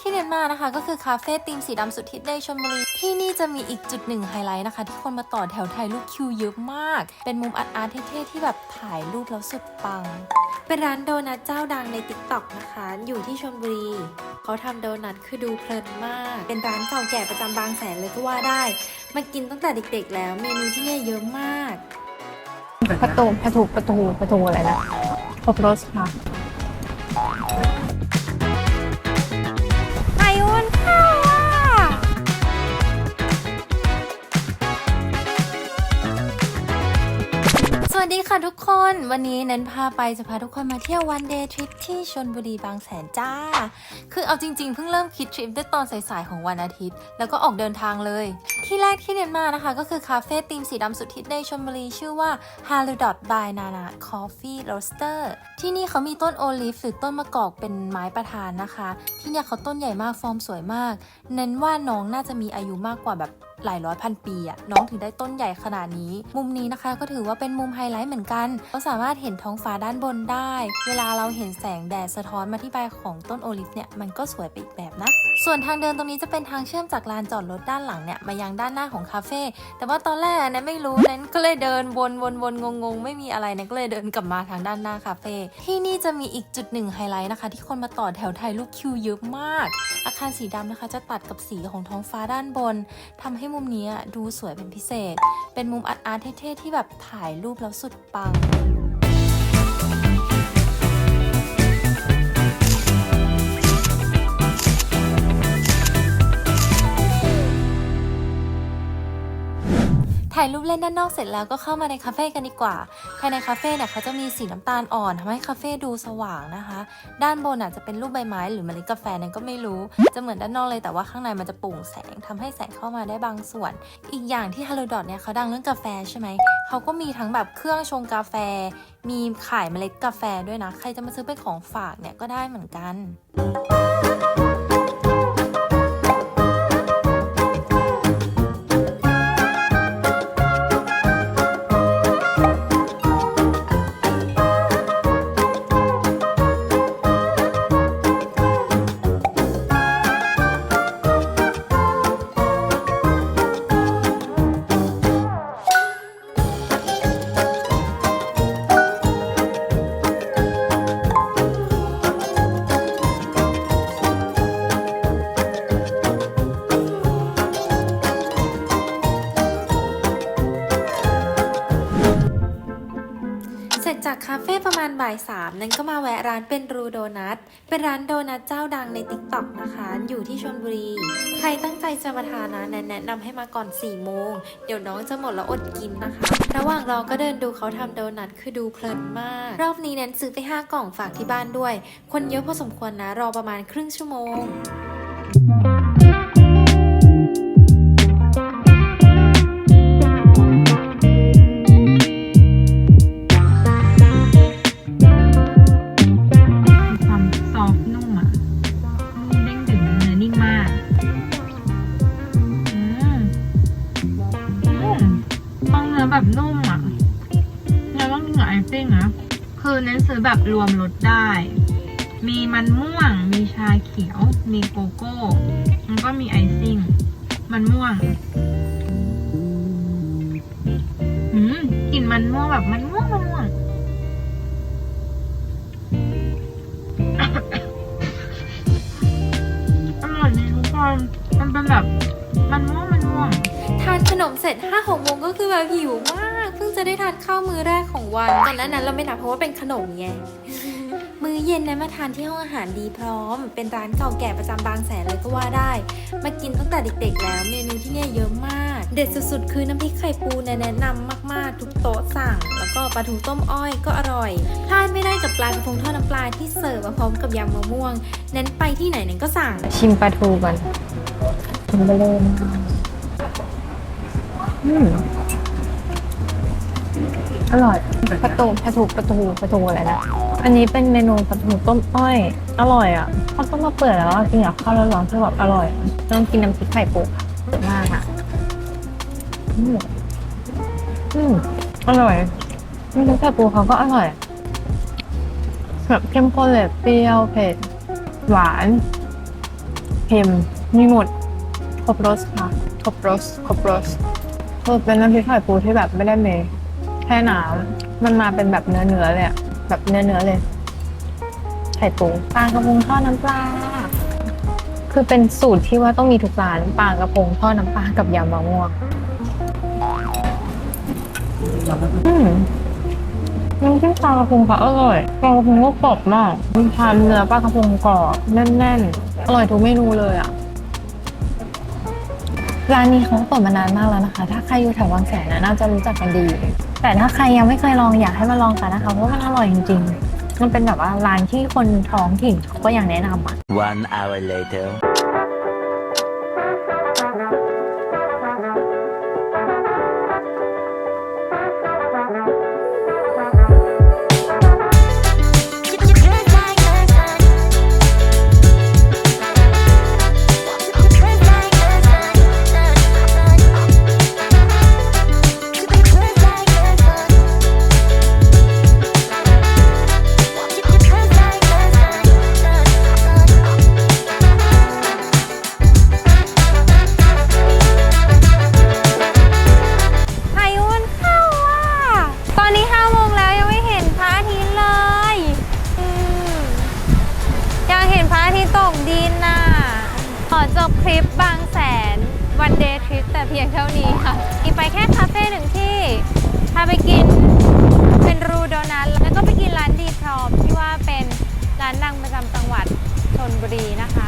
ที่เน้นมานะคะ ก็คือคาเฟ่ธีมสีดำสุดฮิตในชลบุรี ที่นี่จะมีอีกจุดหนึ่งไฮไลท์นะคะ ที่คนมาต่อแถวถ่ายรูปคิวเยอะมาก เป็นมุมอาร์ตอาร์ตเท่ๆที่แบบถ่ายรูปแล้วสุดปัง เป็นร้านโดนัทเจ้าดังในติ๊กต็อกนะคะ อยู่ที่ชลบุรีเขาทำโดนัทคือดูเพลินมาก เป็นร้านเก่าแก่ประจำบางแสนเลยก็ว่าได้ มากินตั้งแต่เด็กๆ แล้ว เมนูที่เนี่ยเยอะมากประตูประตูประตูประตูอะไรนะครบรสค่ะ สวัสดีค่ะทุกคน วันนี้เน้นพาไปจะพาทุกคนมาเที่ยววันเดย์ทริปที่ชนบุรีบางแสนจ้า คือเอาจริงๆ เพิ่งเริ่มคิดทริปได้ตอนสายๆของวันอาทิตย์ แล้วก็ออกเดินทางเลย ที่แรกที่เน้นมานะคะ ก็คือคาเฟ่ธีมสีดำสุดฮิตในชนบุรีชื่อว่า h a l u d o t by Nana Coffee Roaster ที่นี่เขามีต้นโอลิฟหรือต้นมะกอกเป็นไม้ประธานนะคะ ที่เนี่ยเขาต้นใหญ่มากฟอร์มสวยมาก เน้นว่าน้องน่าจะมีอายุมากกว่าแบบ หลายร้อยพันปีอะน้องถึงได้ต้นใหญ่ขนาดนี้ มุมนี้นะคะก็ถือว่าเป็นมุมไฮไลท์เหมือนกันก็สามารถเห็นท้องฟ้าด้านบนได้ เวลาเราเห็นแสงแดดสะท้อนมาที่ใบของต้นโอลิฟเนี่ยมันก็สวยไปอีกแบบนะ ส่วนทางเดินตรงนี้จะเป็นทางเชื่อมจากลานจอดรถด้านหลังเนี่ยมายังด้านหน้าของคาเฟ่แต่ว่าตอนแรกเนี่ยไม่รู้นั้นก็เลยเดินวนวนวนงงงไม่มีอะไรเนี่ยก็เลยเดินกลับมาทางด้านหน้าคาเฟ่ที่นี่จะมีอีกจุดหนึ่งไฮไลท์นะคะ ที่คนมาต่อแถวถ่ายรูปคิวเยอะมาก อาคารสีดำนะคะ จะตัดกับสีของท้องฟ้าด้านบนทำให้มุมนี้ดูสวยเป็นพิเศษ เป็นมุมอาร์ตอาร์ตเท่ๆที่แบบถ่ายรูปแล้วสุดปัง ถ่ายรูปเล่นด้านนอกเสร็จแล้วก็เข้ามาในคาเฟ่กันดีกว่า ภายในคาเฟ่เนี่ยเขาจะมีสีน้ำตาลอ่อนทำให้คาเฟ่ดูสว่างนะคะ ด้านบนอะจะเป็นรูปใบไม้หรือเมล็ดกาแฟนั้นก็ไม่รู้ จะเหมือนด้านนอกเลยแต่ว่าข้างในมันจะโปร่งแสงทำให้แสงเข้ามาได้บางส่วน อีกอย่างที่ฮัลโลดอทเนี่ยเขาดังเรื่องกาแฟใช่ไหม เขาก็มีทั้งแบบเครื่องชงกาแฟ มีขายเมล็ดกาแฟด้วยนะ ใครจะมาซื้อเป็นของฝากเนี่ยก็ได้เหมือนกัน ร็จจากคาเฟ่ประมาณบ่ายสามนั้นก็มาแวะร้านเป็นรูโดนัท เป็นร้านโดนัทเจ้าดังในติ๊กต็อกนะคะ อยู่ที่ชลบุรี ใครตั้งใจจะมาทานนะแนะนำให้มาก่อน4ี่โมง เดี๋ยวน้องจะหมดแล้วอดกินนะคะ ระหว่างรอก็เดินดูเขาทำโดนัทคือดูเพลินมาก รอบนี้เน้นซื้อไป 5 กล่องฝากที่บ้านด้วย คนเยอะพอสมควรนะ รอประมาณครึ่งชั่วโมง นุ่มอะแล้วต้องกินกับไอซิ่งนะ คือเน้นซื้อแบบรวมรสได้ มีมันม่วง มีชาเขียว มีโกโก้แล้วก็มีไอซิ่ง มันม่วงอืมกลิ่นมันม่วงแบบมันม่วงมันม่วงอร่อยดีทุกคนมันเป็นแบบมันม่วง นขนมเสร็จ5้าหกโมงก็คือแบบหิวมาก เพิ่งจะได้ทานข้าวมื้อแรกของวันตอนนั้นนั้นเราไม่นับเพราะว่าเป็นขนมไงมื้อเย็นนั้นมาทานที่ห้องอาหารดีพร้อม เป็นร้านเก่าแก่ประจำบางแสนเลยก็ว่าได้ มากินตั้งแต่เด็กๆ แล้ว เมนูที่เนี่ยเยอะมาก เด็ดสุดๆ คือน้ำพริกไข่ปูเนี่ยแนะนำมากๆ ทุกโต๊ะสั่ง แล้วก็ปลาทูต้มอ้อยก็อร่อย พลาดไม่ได้กับปลากระพงทอดน้ำปลาที่เสิร์ฟมาพร้อมกับยำมะม่วง เน้นไปที่ไหนเน้นก็สั่ง ชิมปลาทูก่อนชิมไปเลย อืมอร่อยปลาตูปลาทูปลาทูปลาทูอะไรนะอันนี้เป็นเมนูปลาทูต้มอ้อย อร่อยอะพอต้มมาเปื่อยแล้วกินกับข้าวร้อนๆคือแบบอร่อยต้องกินน้ำพริกไข่ปูค่ะเยอะมากอะอืมอืมอร่อยน้ำพริกไข่ปูเขาก็อร่อยแบบเข้มข้นเลยเปรี้ยวเผ็ดหวานเค็มมีหมดครบรสค่ะครบรสครบรส คือเป็นน้ำพริกไข่ปูที่แบบไม่ได้เมแค่น้ำมันมาเป็นแบบเนื้อเนื้อๆเลยอะแบบเนื้อเนื้อๆเลย ไข่ปูปลากระพงทอดน้ำปลาคือเป็นสูตรที่ว่าต้องมีทุกร้านปลากระพงทอดน้ำปลากับยำมะม่วงอืมน้ำจิ้มปลากระพงก็อร่อยปลากระพงก็กรอบมากมีความเนื้อปลากระพงกรอบแน่นๆ อร่อยทุกเมนูเลยอะ ร้านนี้เขาเปิดมานานมากแล้วนะคะ ถ้าใครอยู่แถวบางแสนนะน่าจะรู้จักกันดี แต่ถ้าใครยังไม่เคยลองอยากให้มาลองกันนะคะ เพราะว่ามันอร่อยจริงๆ มันเป็นแบบว่าร้านที่คนท้องถิ่นเขาก็ยังแนะนำอะ One hour later. คลิปบางแสนวันเดย์ทริปแต่เพียงเท่านี้ค่ะอีกไปแค่คาเฟ่หนึ่งที่พาไปกินเป็นรูโดนัทแล้วก็ไปกินร้านดีพร้อมที่ว่าเป็นร้านดังประจำจังหวัดชนบุรีนะคะ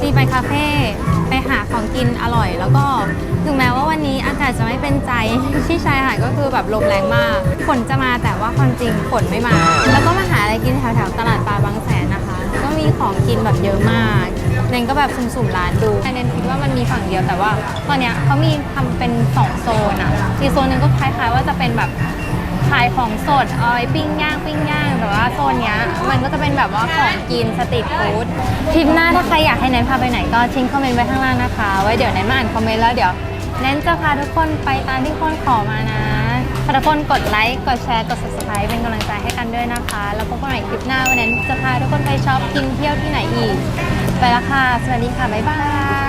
จีไปคาเฟ่ไปหาของกินอร่อย แล้วก็ถึงแม้ว่าวันนี้อากาศจะไม่เป็นใจที่ชายหาดก็คือแบบลมแรงมากฝนจะมาแต่ว่าความจริงฝนไม่มา แล้วก็มาหาอะไรกินแถวๆตลาดปลาบางแสนนะคะ ก็มีของกินแบบเยอะมากเนนก็แบบสุ่มๆร้านดูแต่เนนคิดว่ามันมีฝั่งเดียวแต่ว่า ตอนเนี้ยเขามีทำเป็นสองโซนอะอีกโซนหนึ่งก็คล้ายๆว่าจะเป็นแบบ ขายของสดเอาไว้ปิ้งย่างปิ้งย่าง แต่ว่าโซนเนี้ยมันก็จะเป็นแบบว่าของกินสตรีทฟู้ดทริปหน้าถ้าใครอยากให้แนนพาไปไหนก็ทิ้งคอมเมนต์ไว้ข้างล่างนะคะ ไว้เดี๋ยวแนนมาอ่านคอมเมนต์แล้วเดี๋ยวแนนจะพาทุกคนไปตามที่คนขอมานะทุกคนกดไลค์กดแชร์กด subscribe เป็นกำลังใจให้กันด้วยนะคะ แล้วพบกันใหม่คลิปหน้าวันนั้นจะพาทุกคนไปช็อปกินเที่ยวที่ไหนอีก ไปละค่ะ สวัสดีค่ะ บ๊ายบาย